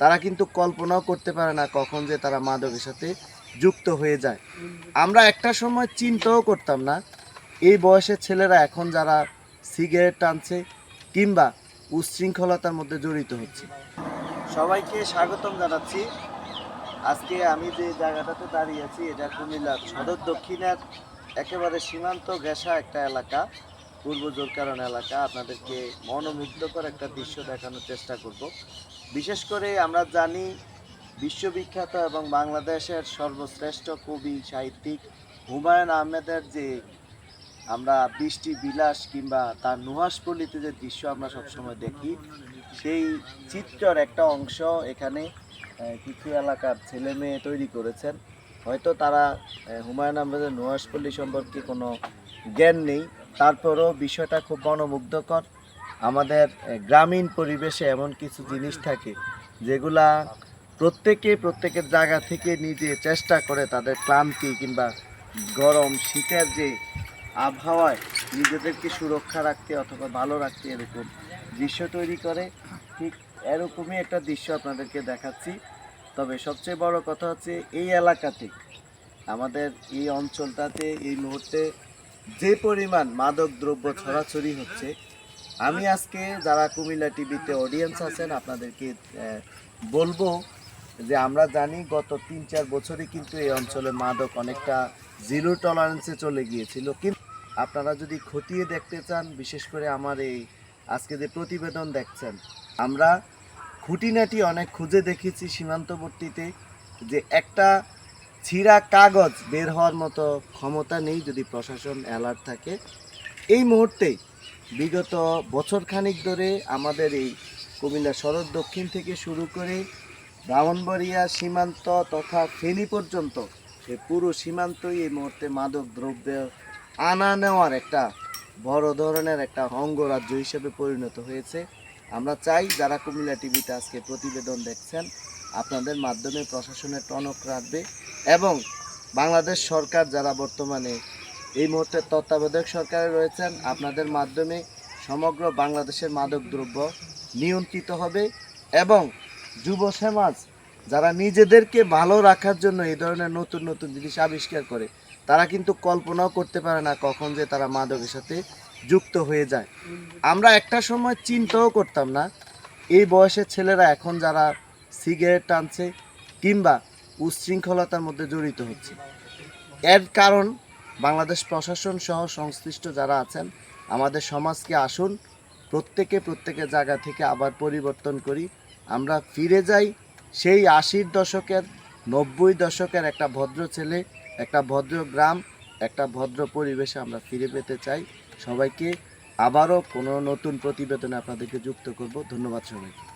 তারা কিন্তু কল্পনাও করতে পারে না কখন যে তারা মাদকের সাথে যুক্ত হয়ে যায়। আমরা একটা সময় চিন্তাও করতাম না, এই বয়সের ছেলেরা এখন যারা সিগারেট টানছে কিংবা উচ্ছৃঙ্খলতার মধ্যে জড়িত হচ্ছে। সবাইকে স্বাগতম জানাচ্ছি। আজকে আমি যে জায়গাটাতে দাঁড়িয়ে আছি, এটা কুমিল্লার সদর দক্ষিণের একেবারে সীমান্ত ঘেঁষা একটা এলাকা, পূর্ব জোরকারণ এলাকা। আপনাদেরকে মনোমুগ্ধকর একটা দৃশ্য দেখানোর চেষ্টা করব। বিশেষ করে আমরা জানি বিশ্ববিখ্যাত এবং বাংলাদেশের সর্বশ্রেষ্ঠ কবি, সাহিত্যিক হুমায়ুন আহমেদের যে আমরা বৃষ্টি বিলাস কিংবা তার নুহাসপল্লিতে যে দৃশ্য আমরা সবসময় দেখি, সেই চিত্রের একটা অংশ এখানে কিছু এলাকার ছেলে মেয়ে তৈরি করেছেন। হয়তো তারা হুমায়ুন আহমেদের নুহাসপল্লী সম্পর্কে কোনো জ্ঞান নেই। তারপরও বিষয়টা খুব মনোমুগ্ধকর। আমাদের গ্রামীণ পরিবেশে এমন কিছু জিনিস থাকে যেগুলা প্রত্যেকে প্রত্যেকের জায়গা থেকে নিজে চেষ্টা করে তাদের ক্লান্তি কিংবা গরম, শীতের যে আবহাওয়ায় নিজেদেরকে সুরক্ষা রাখতে অথবা ভালো রাখতে এরকম দৃশ্য তৈরি করে, ঠিক এরকমই একটা দৃশ্য আপনাদেরকে দেখাচ্ছি। তবে সবচেয়ে বড় কথা হচ্ছে এই এলাকাতে, আমাদের এই অঞ্চলটাতে এই মুহূর্তে যে পরিমাণ মাদক দ্রব্য ছড়াছড়ি হচ্ছে আমি আজকে যারা কুমিল্লা টিভিতে অডিয়েন্স আছেন, আপনাদেরকে বলব যে আমরা জানি গত তিন চার বছরই কিন্তু এই অঞ্চলে মাদক অনেকটা জিরো টলারেন্সে চলে গিয়েছিল। কিন্তু আপনারা যদি খতিয়ে দেখতে চান, বিশেষ করে আমার এই আজকে যে প্রতিবেদন দেখছেন, আমরা খুঁটিনাটি অনেক খুঁজে দেখেছি সীমান্তবর্তীতে যে একটা ছিঁড়া কাগজ বের হওয়ার মতো ক্ষমতা নেই যদি প্রশাসন অ্যালার্ট থাকে। এই মুহূর্তে বিগত বছরখানিক ধরে আমাদের এই কুমিল্লা শরৎ দক্ষিণ থেকে শুরু করে ব্রাহ্মণবাড়িয়া সীমান্ত তথা ফেনী পর্যন্ত সে পুরো সীমান্তই এই মুহূর্তে মাদক দ্রব্য আনা নেওয়ার একটা বড় ধরনের একটা অঙ্গরাজ্য হিসেবে পরিণত হয়েছে। আমরা চাই যারা কুমিল্লা টিভিতে আজকে প্রতিবেদন দেখছেন, আপনাদের মাধ্যমে প্রশাসনের টনক রাখবে এবং বাংলাদেশ সরকার যারা বর্তমানে এই মুহূর্তে তত্ত্বাবধায়ক সরকারে রয়েছেন। আপনাদের মাধ্যমে সমগ্র বাংলাদেশের মাদক দ্রব্য নিয়ন্ত্রিত হবে এবং যুব সমাজ, যারা নিজেদেরকে ভালো রাখার জন্য এই ধরনের নতুন নতুন জিনিস আবিষ্কার করে, তারা কিন্তু কল্পনাও করতে পারে না কখন যে তারা মাদকের সাথে যুক্ত হয়ে যায়। আমরা একটা সময় চিন্তাও করতাম না। এই বয়সের ছেলেরা এখন যারা সিগারেট টানছে কিংবা উচ্ছৃঙ্খলতার মধ্যে জড়িত হচ্ছে। এর কারণ বাংলাদেশ প্রশাসন সহ সংশ্লিষ্ট যারা আছেন, আমাদের সমাজকে আসুন, প্রত্যেকে প্রত্যেকের জায়গা থেকে আবার পরিবর্তন করি। আমরা ফিরে যাই সেই আশির দশকের, নব্বই দশকের একটা ভদ্র ছেলে, একটা ভদ্র গ্রাম, একটা ভদ্র পরিবেশে আমরা ফিরে পেতে চাই। সবাইকে আবারও কোনো নতুন প্রতিবেদনে আপনাদেরকে যুক্ত করব। ধন্যবাদ সবাইকে।